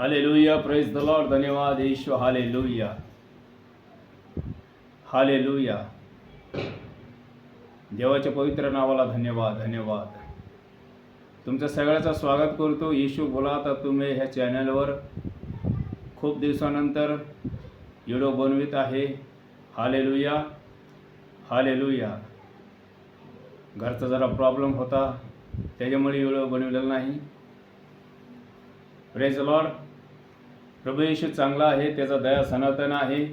Hallelujah praise the Lord धन्यवाद ईश्वर hallelujah hallelujah देवाच्या पवित्र नावाला धन्यवाद धन्यवाद. तुमचं सगळ्याचं स्वागत करतो. येशू बोला तर तुम्ही ह्या चॅनलवर. खूप दिवसानंतर व्हिडिओ बनवित आहे. हालेलुया हालेलुया घरचा जरा प्रॉब्लेम होता. त्याच्यामुळे व्हिडिओ बनविलेला नाही. प्रेज लॉर्ड प्रभू येशू चांगला आहे त्याचा दया सनातन आहे.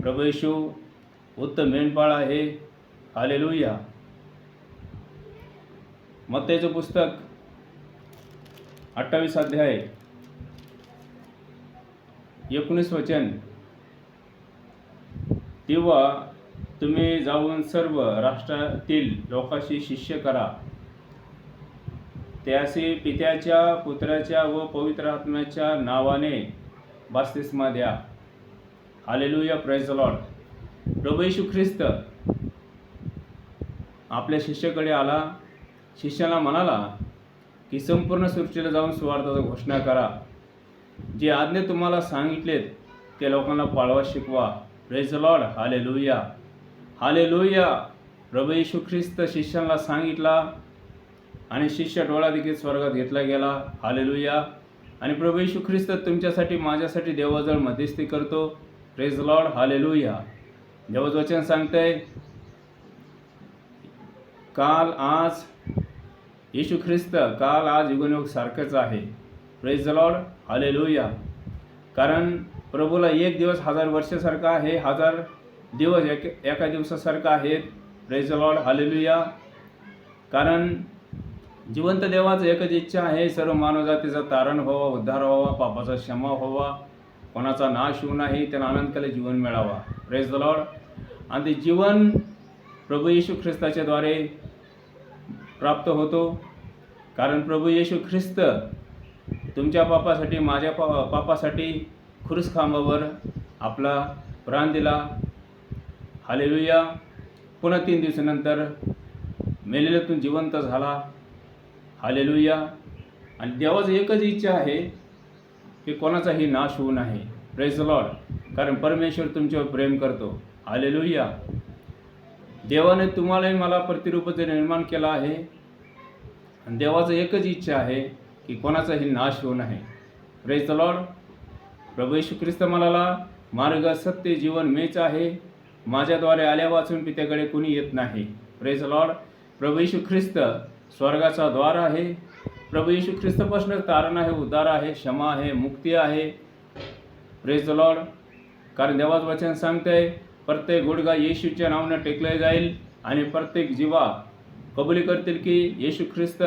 प्रभू येशू उत्तम मेंढपाळ आहे. आलेलुया मत्तेचं पुस्तक अठ्ठावीस अध्याय. एकोणीस वचन. तेव्हा तुम्ही जाऊन सर्व राष्ट्रातील लोकांशी शिष्य करा. त्यासी पित्याच्या पुत्राच्या व पवित्र आत्म्याच्या नावाने बास्तिस्मा द्या. हालेलुया प्रेज लॉर्ड प्रभू येशू ख्रिस्त आपल्या शिष्याकडे आला. शिष्याला म्हणाला की संपूर्ण सृष्टीला जाऊन सुवार्थाचा घोषणा करा. जे आज्ञा तुम्हाला सांगितलेत ते लोकांना पाळवा शिकवा. प्रेज लॉर्ड हाले लुया हाले लुया प्रभू येशू ख्रिस्त शिष्यांना सांगितला आणि शिष्य डोळा देखील स्वर्गात घेतला गेला. हालेलुया. आणि प्रभू येशू ख्रिस्त तुमच्यासाठी माझ्यासाठी देवाजवळ मध्यस्थी करतो. प्रेज लॉर्ड हालेलुया देवाचं वचन सांगतंय काल आज येशू ख्रिस्त काल आज युगनयोग सारखंच आहे. प्रेज लॉर्ड हालेलुया कारण प्रभूला एक दिवस हजार वर्षासारखा आहे हजार दिवस एक एका दिवसासारखा आहेत प्रेज लॉर्ड हालेलुया कारण जिवंत देवाचं एकच इच्छा आहे सर्व मानवजातीचा तारण व्हावा उद्धार व्हावा पापाचा क्षमा व्हावा. कोणाचा नाश होऊ नाही त्यांना आनंदकाले जीवन मिळावा. प्रेस द लॉर्ड आणि ते जीवन प्रभू येशू ख्रिस्ताच्याद्वारे प्राप्त होतो. कारण प्रभू येशू ख्रिस्त तुमच्या पापासाठी माझ्या पा पापासाठी खुरुस खांबावर आपला प्राण दिला. हालेलुया पुन्हा तीन दिवसानंतर मेलेल्यातून जिवंत झाला. हालेलुया. आणि देवाचं एकच इच्छा आहे की कोणाचाही नाश होऊ नये. प्रेज लॉर्ड कारण परमेश्वर तुमच्यावर प्रेम करतो. हालेलुया. देवाने तुम्हालाही मला प्रतिरूपाचं निर्माण केला आहे. आणि देवाचं एकच इच्छा आहे की कोणाचाही नाश होऊ नये. प्रेज लॉर्ड प्रभू येशू ख्रिस्त मला मार्ग सत्य जीवन मेच आहे. माझ्याद्वारे आल्या वाचून पित्याकडे कुणी येत नाही. प्रेज लॉर्ड प्रभू येशू ख्रिस्त स्वर्गाचा द्वार आहे. प्रभू येशू ख्रिस्तपासून तारण आहे उद्धार आहे क्षमा आहे मुक्ती आहे. प्रेज लॉर्ड कारण देवाचं वचन सांगतंय प्रत्येक गुडगा येशूच्या नावानं टेकले जाईल आणि प्रत्येक जीवा कबुली करतील की येशू ख्रिस्त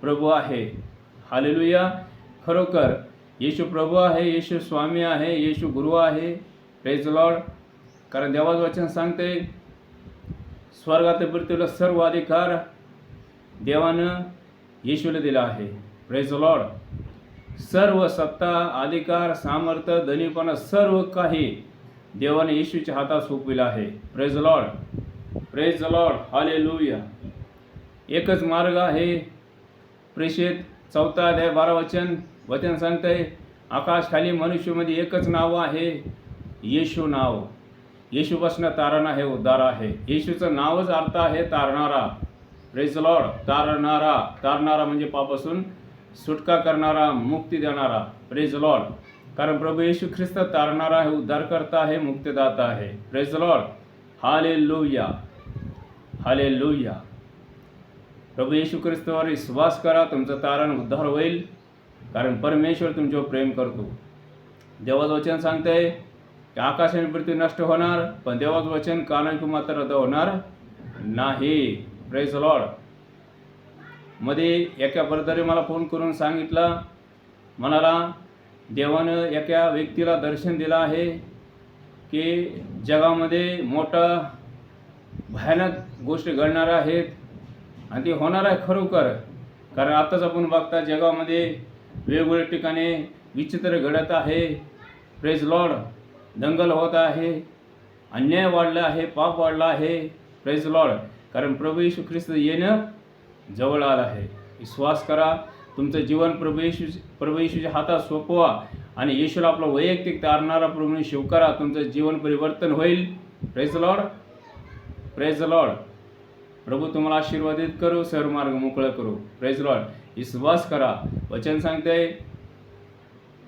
प्रभू आहे. हालेलुया खरोखर येशू प्रभू आहे येशू स्वामी आहे येशू गुरु आहे. प्रेज लॉर्ड कारण देवाचं वचन सांगते स्वर्गात पृथ्वीला सर्व अधिकार देवानं येशूला दिला आहे. प्रेज लॉर्ड सर्व सत्ता अधिकार सामर्थ्य धनीपणा सर्व काही देवाने येशूच्या हातात सोपविलं आहे. प्रेज लॉर्ड प्रेज लॉर्ड हाले लुया एकच मार्ग आहे. प्रेषित चौथा अध्याय बारा वचन. वचन सांगतंय आकाश खाली एकच नाव आहे. येशू नाव. येशूपासून तारणा हे उद्धार आहे. येशूचं नावच अर्थ आहे तारणारा. प्रेज लॉर्ड तारणारा तारणारा म्हणजे पापासून सुटका करणारा मुक्ती देणारा. प्रेज लॉर्ड कारण प्रभू येशू ख्रिस्त तारणारा हे उद्धारकर्ता आहे मुक्तदाता आहे. प्रेज लॉर्ड हाले लुया हाले लुया प्रभू येशू ख्रिस्तावर विश्वास करा तुमचं तारण उद्धार होईल. कारण परमेश्वर तुमच्यावर प्रेम करतो. देवाचं वचन सांगतंय की आकाश आणि पृथ्वी नष्ट होणार पण देवाचं वचन कानांकी मात्र रद्द होणार नाही. प्रेज लॉडमध्ये एका ब्रदरे मला फोन करून सांगितलं. म्हणाला देवानं एका व्यक्तीला दर्शन दिलं आहे की जगामध्ये मोठं भयानक गोष्टी घडणार आहेत आणि ते होणार आहे खरोखर. कारण आत्ताच आपण बघता जगामध्ये वेगवेगळ्या ठिकाणी विचित्र घडत आहे. प्रेज लॉड दंगल होत आहे. अन्याय वाढला आहे पाप वाढला आहे. प्रेज लॉर्ड कारण प्रभू येशू ख्रिस्त येणं जवळ आलं आहे. विश्वास करा तुमचं जीवन प्रभू येशू प्रभू येशूच्या हातात सोपवा आणि येशूला आपला वैयक्तिक तारणारा प्रभू शिवकरा तुमचं जीवन परिवर्तन होईल. प्रेज लॉर्ड प्रेज लॉर्ड प्रभू तुम्हाला आशीर्वादित करू सर्वमार्ग मोकळं करू. प्रेज लॉर्ड विश्वास करा. वचन सांगते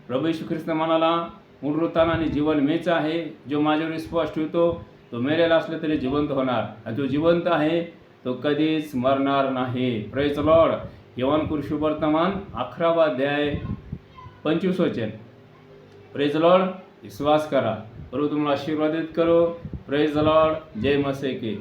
प्रभू येशू ख्रिस्त म्हणाला पुनरुत्थान आणि जीवन मेच आहे. जो माझ्यावर विश्वास ठेवतो तो मेलेला असले तरी जिवंत होणार. आणि जो जिवंत आहे तो कधीच मरणार नाही. प्रेज लॉर्ड यवन कृषी वर्तमान अकरावा अध्याय पंचवीस वचन. प्रेज लॉर्ड विश्वास करा. प्रभू तुम्हाला आशीर्वादित करो. प्रेज लॉर्ड जय मसे की.